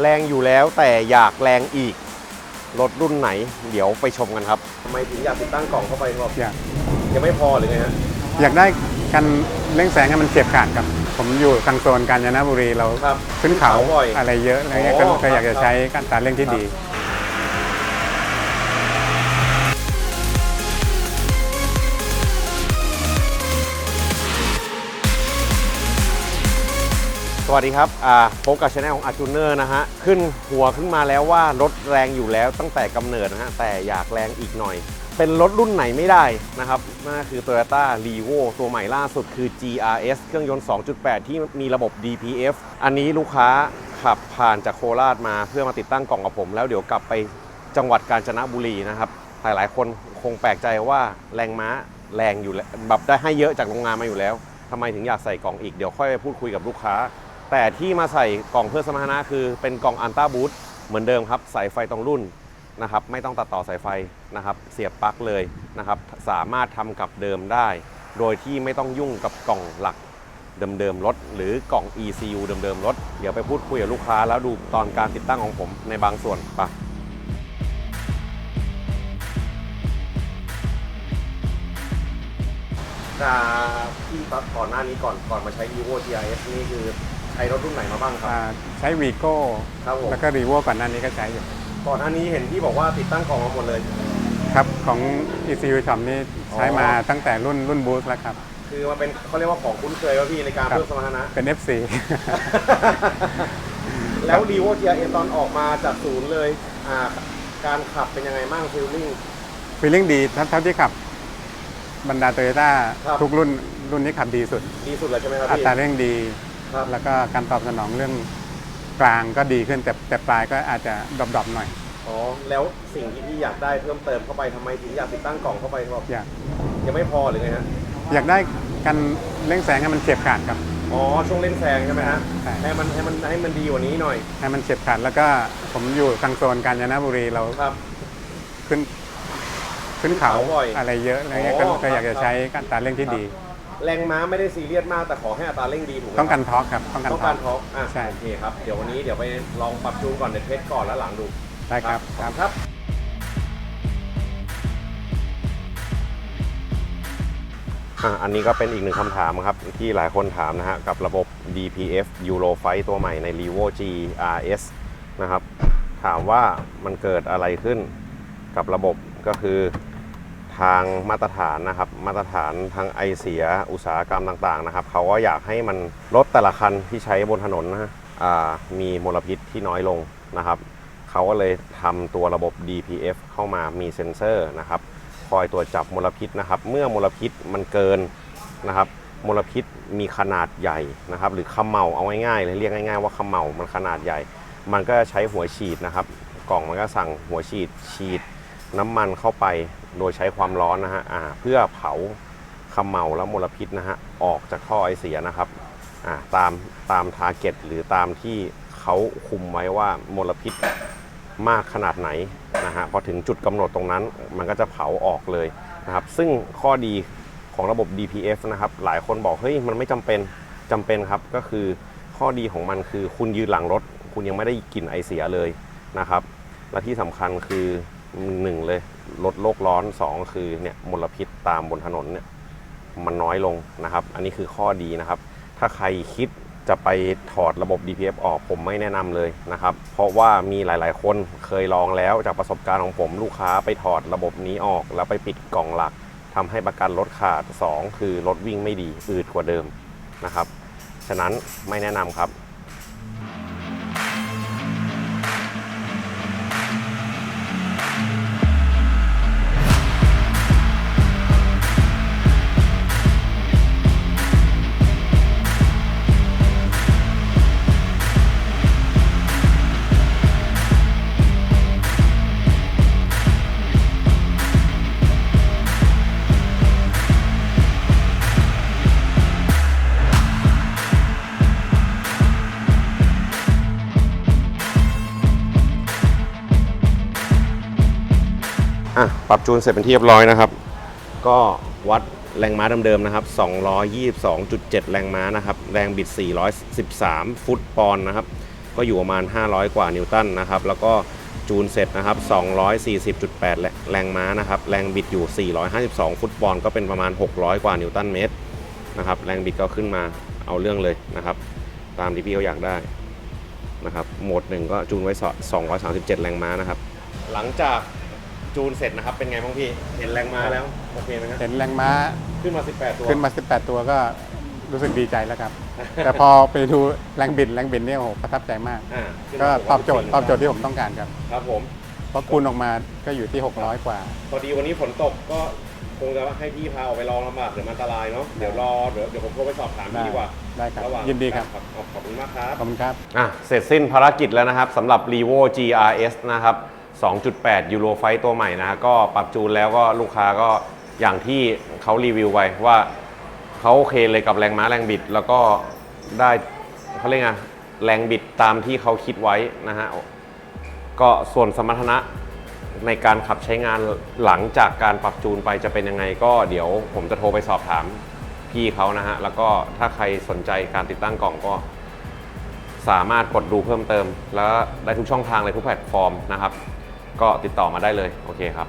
แรงอยู่แล้วแต่อยากแรงอีก รถรุ่นไหน เดี๋ยวไปชมกันครับทำไมถึงอยากติดตั้งกล่องเข้าไปครับอยากยังไม่พอหรือไงฮะอยากได้กันเร่งแสงให้มันเฉียบขาดครับ ผมอยู่ทางโซนกาญจนบุรีเราครับขึ้นเขาบ่อยอะไรเยอะอะไรเงี้ยอ๋ก็อก็อยากครัจะบใช้การตัดเร่งที่ครับดี สวัสดีครับพบกับช anel ของอาจูเนอร์นะฮะ ขึ้นหัวขึ้นมาแล้วว่ารถแรงอยู่แล้วตั้งแต่กำเนิดนะฮะ แต่อยากแรงอีกหน่อย เป็นรถรุ่นไหนไม่ได้นะครับนั่นคือ Toyota r e v o ตัวใหม่ล่าสุดคือ GRS เครื่องยนต์ 2.8 ที่มีระบบ DPF อันนี้ลูกค้าขับผ่านจากโคราชมาเพื่อมาติดตั้งกล่องกับผม แล้วเดี๋ยวกลับไปจังหวัดกาญจนบุรีนะครับ หลายๆ คนคงแปลกใจว่าแรงม้าแรงอยู่แบบได้ให้เยอะจากโรงงานมาอยู่แล้วทำไมถึงอยากใส่กล่องอีกเดี๋ยวค่อยไปพูดคุยกับลูกค้า แต่ที่มาใส่กล่องเพื่อสมรรถนะคือเป็นกล่องอันต้าบูทเหมือนเดิมครับสายไฟตรงรุ่นนะครับไม่ต้องตัดต่อสายไฟนะครับเสียบปลั๊กเลยนะครับสามารถทำกับเดิมได้ โดยที่ไม่ต้องยุ่งกับกล่องหลักเดิมๆรถ หรือกล่อง ECU เดิมๆรถ เดี๋ยวไปพูดคุยกับลูกค้าแล้วดูตอนการติดตั้งของผมในบางส่วนไปะที่ตอนก่อนหน้านี้ก่อนก่อนมาใช้ evo GIS นี่คือ ใช้รถรุ่นไหนมาบ้างครับ อ่าใช้วีโก้ครับผม แล้วก็รีโวก่อนหน้านี้ก็ใช้อยู่ก่อนหน้านี้เห็นที่บอกว่าติดตั้งกล่องมาหมดเลย ครับของ ECU Shop นี่ใช้อ๋อมาตั้งแต่รุ่นรุ่นบูสแล้วครับ คือมันเป็นเขาเรียกว่าของคุ้นเคยว่าพี่ในการครับ เพิ่มสมรรถนะ เป็น FC แล้ว r e v o GIS ตอนออกมาจากศูนย์เลยอ่าการขับเป็นยังไงบ้างฟิลลิ่ง ฟีลลิ่งดีเท่าเท่าที่ขับบรรดาโตโยต้าครับ ทุกรุ่นรุ่นนี้ขับดีสุด ดีสุดเลยใช่ไหมครับอัพี่ตราเร่งดี ครับ แล้วก็การตอบสนองเรื่องกลางก็ดีขึ้นแต่แต่ปลายก็อาจจะดรอปๆหน่อย อ๋อ แล้วสิ่งที่พี่อยากได้เพิ่มเติมเข้าไปทำไมถึงอยากติดตั้งกล่องเข้าไปครับอยากยังไม่พอหรือไงฮะ อยากได้กันเร่งแสงให้มันเฉียบขาดครับ อ๋อ ช่วงเล่นแซงใช่ไหมฮะใช่ ให้มันให้มันให้มันดีกว่านี้หน่อย ให้มันเฉียบขาดแล้วก็ผมอยู่ทางโซนกาญจนบุรีเราครับ ขึ้น ขึ้นเขาเขาบ่อยอะไรเยอะอะไรเงี้ยก็อ๋อก็อยากครัจะบใช้การตัดเร่งที่ดี แรงม้าไม่ได้ซีเรียสมากแต่ขอให้อัตราเร่งดีถูกไหมต้องคการรทอร์กครับต้องการต้องทอการร์กท็อปอะใช่โอเคครับเดี๋ยววันนี้เดี๋ยวไปลองปรับจูนก่อนเดี๋ยวเทสก่อนแล้วหลังดูได้ครับขคอรับบณครับอะอันนี้ก็เป็นอีกหนึ่งคำถามครับที่หลายคนถามนะฮะกับระบบ DPF Euro Fight ตัวใหม่ใน Revo G RS นะครับ ถามว่ามันเกิดอะไรขึ้นกับระบบก็คือ ทางมาตรฐานนะครับ มาตรฐานทางไอเสียอุตสาหกรรมต่างๆนะครับเขาก็อยากให้มันรถแต่ละคันที่ใช้บนถนนนะะมีมลพิษที่น้อยลงนะครับเขาก็เลยทำตัวระบบ DPF เข้ามามีเซ็นเซอร์นะครับ คอยตรวจจับมลพิษนะครับ เมื่อมลพิษมันเกินนะครับมลพิษมีขนาดใหญ่นะครับ หรือขมเหลาเอาง่ายๆเลยเรียกง่ายๆว่าขมเหลามันขนาดใหญ่ มันก็ใช้หัวฉีดนะครับ กล่องมันก็สั่งหัวฉีดฉีดน้ำมันเข้าไป โดยใช้ความร้อนนะฮะเพื่อเผาขมเหลาและมลพิษนะฮะออกจากท่อไอเสียนะครับตามตามทาร์เก็ตหรือตามที่เขาคุมไว้ว่ามลพิษมากขนาดไหนนะฮะพอถึงจุดกำหนดตรงนั้นมันก็จะเผาออกเลยนะครับ ซึ่งข้อดีของระบบ DPF นะครับ หลายคนบอกเฮ้ยมันไม่จำเป็นจำเป็นครับ ก็คือข้อดีของมันคือคุณยืนหลังรถ คุณยังไม่ได้กลิ่นไอเสียเลยนะครับ และที่สำคัญคือหนึ่งเลย ลดโลกร้อนสองคือเนี่ยมลพิษตามบนถนนเนี่ยมันน้อยลงนะครับ อันนี้คือข้อดีนะครับ ถ้าใครคิดจะไปถอดระบบ DPF ออกผมไม่แนะนำเลยนะครับ เพราะว่ามีหลาย ๆ คนเคยลองแล้วจากประสบการณ์ของผมลูกค้าไปถอดระบบนี้ออก แล้วไปปิดกล่องหลักทำให้ประกันรถขาด 2 คือรถวิ่งไม่ดีอืดกว่าเดิมนะครับ ฉะนั้นไม่แนะนำครับ ปรับจูนเสร็จเป็นที่เรียบร้อยนะครับ ก็วัดแรงม้าเดิมๆนะครับ 222.7 แรงม้านะครับ แรงบิด 413 ฟุตปอนด์นะครับ ก็อยู่ประมาณ 500 กว่านิวตันนะครับ แล้วก็จูนเสร็จนะครับ 240.8 แรงม้านะครับ แรงบิดอยู่ 452 ฟุตบอลก็เป็นประมาณ 600 กว่านิวตันเมตรนะครับ แรงบิดก็ขึ้นมาเอาเรื่องเลยนะครับ ตามที่พี่เขาอยากได้นะครับ โหมดหนึ่งก็จูนไว้ 237 แรงม้านะครับ หลังจาก จูนเสร็จนะครับ เป็นไงบ้างพี่ เห็นแรงม้าแล้ว โอเคไหมครับ เห็นแรงม้าขึ้นมา 18 ตัวขึ้นมา 18 ตัวก็รู้สึกดีใจแล้วครับ แต่พอไปดูแรงบิดแรงบิดเนี่ยโอ้โหประทับใจมาก อ่าขึ้นก็มาตอบโจทย์ตอบโจทย์ที่ผมต้องการครับ ครับผม เพราะคูณออกมาก็อยู่ที่ 600 กว่า พอดีวันนี้ฝนตกก็คงจะให้พี่พาออกไปลองลำบากเดี๋ยวมันอันตรายเนาะ เดี๋ยวรอเดี๋ยวเดี๋ยวผมโทรไปสอบถามพี่ดีกว่าได้ครับะหว่างยินดีครับขอบขอบคุณมากครับ ขอบคุณครับ อะเสร็จสิ้นภารกิจแล้วนะครับสำหรับ r e v o GRS นะครับ 2.8 ยูโรไฟตัวใหม่นะฮะก็ปรับจูนแล้วก็ลูกค้าก็อย่างที่เขารีวิวไว้ว่าเขาโอเคเลยกับแรงม้าแรงบิด แล้วก็ได้เขาเรียกไงแรงบิดตามที่เขาคิดไว้นะฮะก็ส่วนสมรรถนะในการขับใช้งานหลังจากการปรับจูนไปจะเป็นยังไง ก็เดี๋ยวผมจะโทรไปสอบถามพี่เขานะฮะ แล้วก็ถ้าใครสนใจการติดตั้งกล่องก็ สามารถกดดูเพิ่มเติม แล้วได้ทุกช่องทางเลยทุกแพลตฟอร์มนะครับ ก็ติดต่อมาได้เลยโอเคครับ